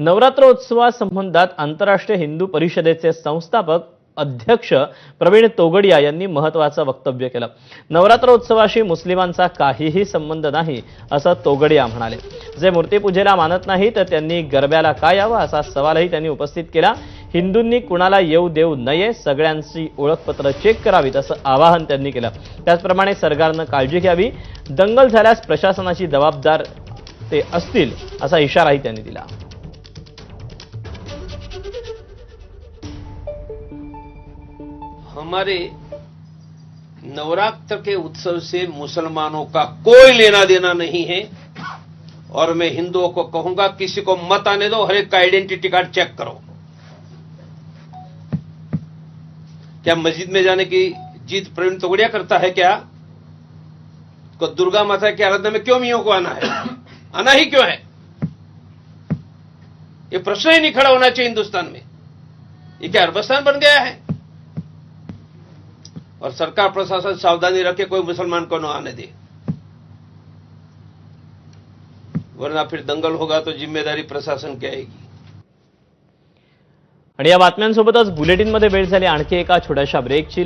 नवरात्रोत्सवासंबंधात आंतरराष्ट्रीय हिंदू परिषदेचे संस्थापक अध्यक्ष प्रवीण तोगडिया यांनी महत्वाचं वक्तव्य केलं. नवरात्रोत्सवाशी मुस्लिमांचा काहीही संबंध नाही असं तोगडिया म्हणाले. जे मूर्तीपूजेला मानत नाही तर त्यांनी गरब्याला काय यावं असा सवालही त्यांनी उपस्थित केला. हिंदूंनी कुणाला येऊ देऊ नये सगळ्यांची ओळखपत्र चेक करावीत असं आवाहन त्यांनी केलं. त्याचप्रमाणे सरकारनं काळजी घ्यावी. दंगल झाल्यास प्रशासनाची जबाबदार ते असतील असा इशाराही त्यांनी दिला. हमारे नवरात्र के उत्सव से मुसलमानों का कोई लेना देना नहीं है। और मैं हिंदुओं को कहूँगा, किसी को मत आने दो, हर एक का आइडेंटिटी कार्ड चेक करो। क्या मस्जिद में जाने की जीत प्रवीण तोगड़िया करता है क्या? को दुर्गा माता की आराधना में क्यों मियों को आना है? आना ही क्यों है? ये प्रश्न ही नहीं खड़ा होना चाहिए हिंदुस्तान में। ये क्या अरबस्तान बन गया है? और सरकार प्रशासन सावधानी रखे, कोई मुसलमान को न आने दे। वरना फिर दंगल होगा तो ज़िम्मेदारी प्रशासन की आएगी। आणि या बातम्यांसोबतच बुलेटिनमध्ये वेळ झाली आणखी एका छोट्याशा ब्रेकची.